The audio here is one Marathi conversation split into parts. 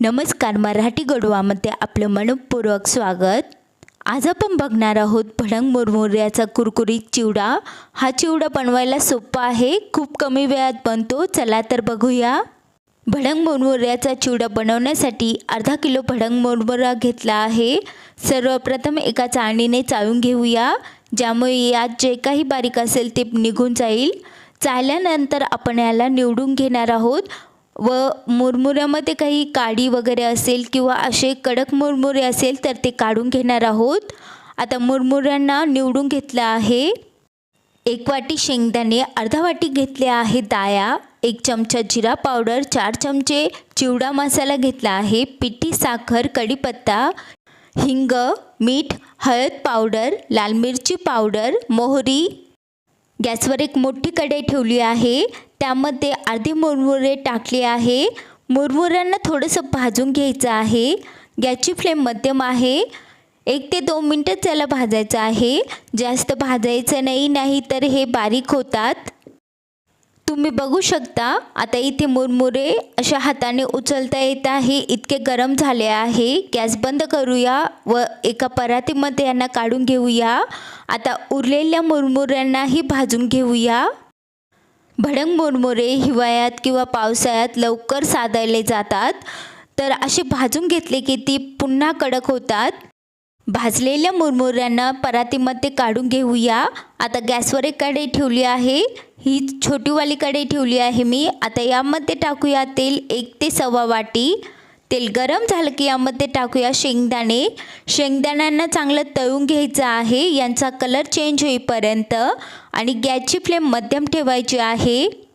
नमस्कार मराठी गडवामध्ये आपलं मनपूर्वक स्वागत. आज आपण बघणार आहोत भडंग मुरमुऱ्याचा कुरकुरीत चिवडा. हा चिवडा बनवायला सोपा आहे खूप कमी वेळात बनतो. चला तर बघूया. भडंग मुरमुऱ्याचा चिवडा बनवण्यासाठी अर्धा किलो भडंग मुरमुरा घेतला आहे. सर्वप्रथम एका चाळणीने चाळून घेऊया ज्यामुळे यात जे काही बारीक असेल ते निघून जाईल. चाळल्यानंतर आपण याला निवडून घेणार आहोत. व मुरमुऱ्यामध्ये काही काडी वगैरे असेल किंवा असे कडक मुरमुरे असेल तर ते काढून घेणार आहोत. आता मुरमुऱ्यांना निवडून घेतलं आहे. एक वाटी शेंगदाणे अर्धा वाटी घेतले आहे दाया एक चमचा जिरा पावडर चार चमचे चिवडा मसाला घेतला आहे पिठी साखर कढीपत्ता हिंग मीठ हळद पावडर लाल मिरची पावडर मोहरी. गॅसवर एक मोठी कढई ठेवली आहे. त्यामध्ये अर्धे मुरमुरे टाकले आहे. मुरमुऱ्यांना थोडंसं भाजून घ्यायचं आहे. गॅसची फ्लेम मध्यम आहे. एक ते दोन मिनटं त्याला भाजायचं आहे. जास्त भाजायचं नाही नाही तर हे बारीक होतात. तुम्ही बघू शकता आता इथे मुरमुरे अशा हाताने उचलता येत आहे. इतके गरम झाले आहे. गॅस बंद करूया व एका परातीमध्ये यांना काढून घेऊया. आता उरलेल्या मुरमुऱ्यांनाही भाजून घेऊया. भडंग मुरमुरे हिवाळ्यात किंवा पावसाळ्यात लवकर साधले जातात. तर असे भाजून घेतले की ती पुन्हा कडक होतात. भाजलेल्या मुरमुऱ्यांना परातीमध्ये काढून घेऊया. आता गॅसवर एक कढई ठेवली आहे. ही छोटीवाली कढई ठेवली आहे मी. आता यामध्ये टाकूया तेल एक ते सव्वा वाटी. तेल गरम झालं की यामध्ये टाकूया शेंगदाणे. शेंगदाण्यांना चांगलं तळून घ्यायचं आहे. यांचा कलर चेंज होईपर्यंत आणि गॅसची फ्लेम मध्यम ठेवायची आहे.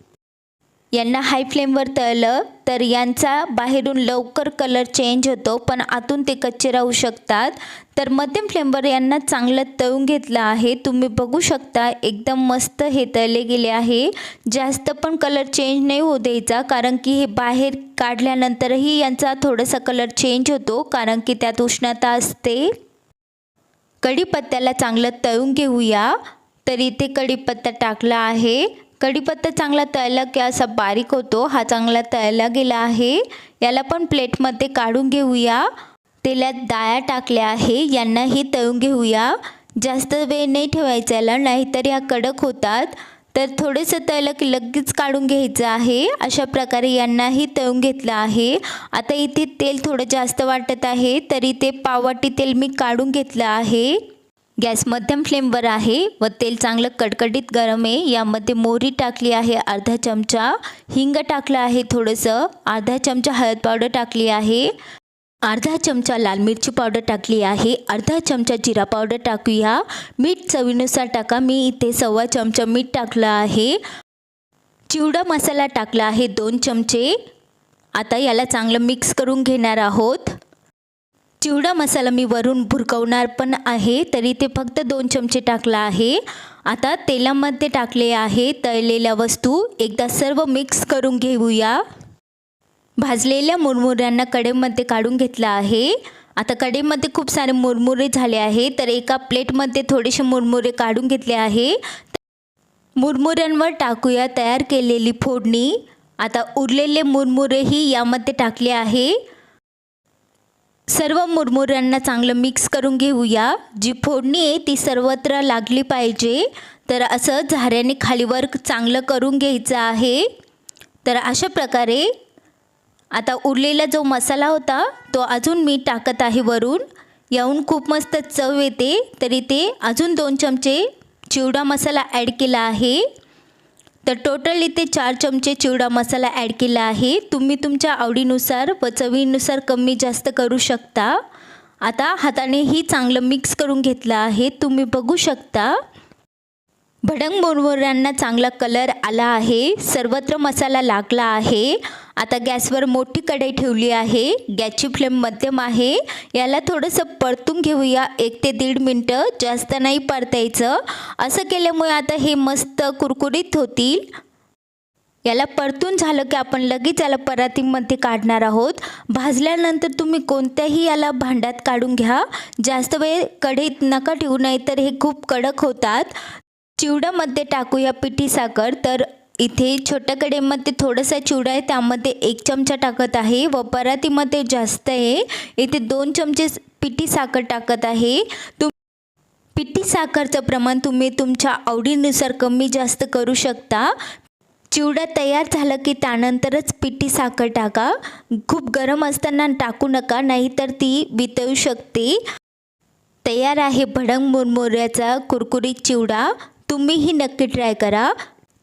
यांना हाय फ्लेमवर तळलं तर यांचा बाहेरून लवकर कलर चेंज होतो पण आतून ते कच्चे राहू शकतात. तर मध्यम फ्लेमवर यांना चांगलं तळून घेतलं आहे. तुम्ही बघू शकता एकदम मस्त हे तळले गेले आहे. जास्त पण कलर चेंज नाही होऊ द्यायचा कारण की हे बाहेर काढल्यानंतरही यांचा थोडासा कलर चेंज होतो कारण की त्यात उष्णता असते. कढीपत्त्याला चांगलं तळून घेऊया. तर इथे कढीपत्ता टाकला आहे. कढीपत्ता चांगला तळला की असा बारीक होतो. हा चांगला तळला गेला आहे. याला पण प्लेटमध्ये काढून घेऊया. तेलात डाळ्या टाकल्या आहे. यांनाही तळून घेऊया. जास्त वेळ नाही ठेवायचा याला नाहीतर ह्या कडक होतात. तर थोडंसं तळलं की लगेच काढून घ्यायचं आहे. अशा प्रकारे यांनाही तळून घेतलं आहे. आता इथे तेल थोडं जास्त वाटत आहे. तरी ते पाववाटी तेल मी काढून घेतलं आहे. गॅस मध्यम फ्लेमवर आहे व तेल चांगलं कडकडीत गरम आहे. यामध्ये मोहरी टाकली आहे अर्धा चमचा. हिंग टाकलं आहे थोडंसं. अर्धा चमचा हळद पावडर टाकली आहे. अर्धा चमचा लाल मिरची पावडर टाकली आहे. अर्धा चमचा जिरा पावडर टाकूया. मीठ चवीनुसार टाका. मी इथे सव्वा चमचा मीठ टाकलं आहे. चिवडा मसाला टाकला आहे दोन चमचे. आता याला चांगलं मिक्स करून घेणार आहोत. चिवडा मसाला मी वरून भुरकवणार पण आहे तरी ते फक्त दोन चमचे टाकला आहे. आता तेलामध्ये टाकले आहे तळलेल्या वस्तू. एकदा सर्व मिक्स करून घेऊया. भाजलेल्या मुरमुऱ्यांना कडेमध्ये काढून घेतलं आहे. आता कडेमध्ये खूप सारे मुरमुरे झाले आहे तर एका प्लेटमध्ये थोडेसे मुरमुरे काढून घेतले आहे. मुरमुऱ्यांवर टाकूया तयार केलेली फोडणी. आता उरलेले मुरमुरेही यामध्ये टाकले आहे. सर्व मुरमुऱ्यांना चांगलं मिक्स करून घेऊया. जी फोडणी आहे ती सर्वत्र लागली पाहिजे. तर असं झाऱ्याने खालीवर चांगलं करून घ्यायचं आहे. तर अशा प्रकारे आता उरलेला जो मसाला होता तो अजून मी टाकत आहे वरून. याहून खूप मस्त चव येते. तरी ते अजून दोन चमचे चिवडा मसाला ॲड केला आहे. तर टोटल इथे चार चमचे चिवडा मसाला ॲड केला आहे. तुम्ही तुमच्या आवडीनुसार व चवीनुसार कमी जास्त करू शकता. आता हातानेही चांगलं मिक्स करून घेतलं आहे. तुम्ही बघू शकता. भडंग मुरमुऱ्यांना चांगला कलर आला आहे. सर्वत्र मसाला लागला आहे. आता गॅसवर मोठी कढई ठेवली आहे. गॅसची फ्लेम मध्यम आहे. याला थोडंसं परतून घेऊया. एक ते दीड मिनटं जास्त नाही परतायचं. असं केल्यामुळे आता हे मस्त कुरकुरीत होतील. याला परतून झालं की आपण लगेच याला परातीमध्ये काढणार आहोत. भाजल्यानंतर तुम्ही कोणत्याही याला भांड्यात काढून घ्या. जास्त वेळ कढईत नका ठेवू नाही तर हे खूप कडक होतात. चिवड्यामध्ये टाकूया पिठी साखर. तर इथे छोट्या कडेमध्ये थोडासा चिवडा आहे त्यामध्ये एक चमचा टाकत आहे. व परातीमध्ये जास्त आहे. इथे दोन चमचे पिठी साखर टाकत आहे. तुम पिठी साखरचं प्रमाण तुम्ही तुमच्या आवडीनुसार कमी जास्त करू शकता. चिवडा तयार झालं की त्यानंतरच पिठी साखर टाका. खूप गरम असताना टाकू नका नाहीतर ती वितळू शकते. तयार आहे भडंग मुरमुऱ्याचा कुरकुरीत चिवडा. तुम्हीही नक्की ट्राय करा.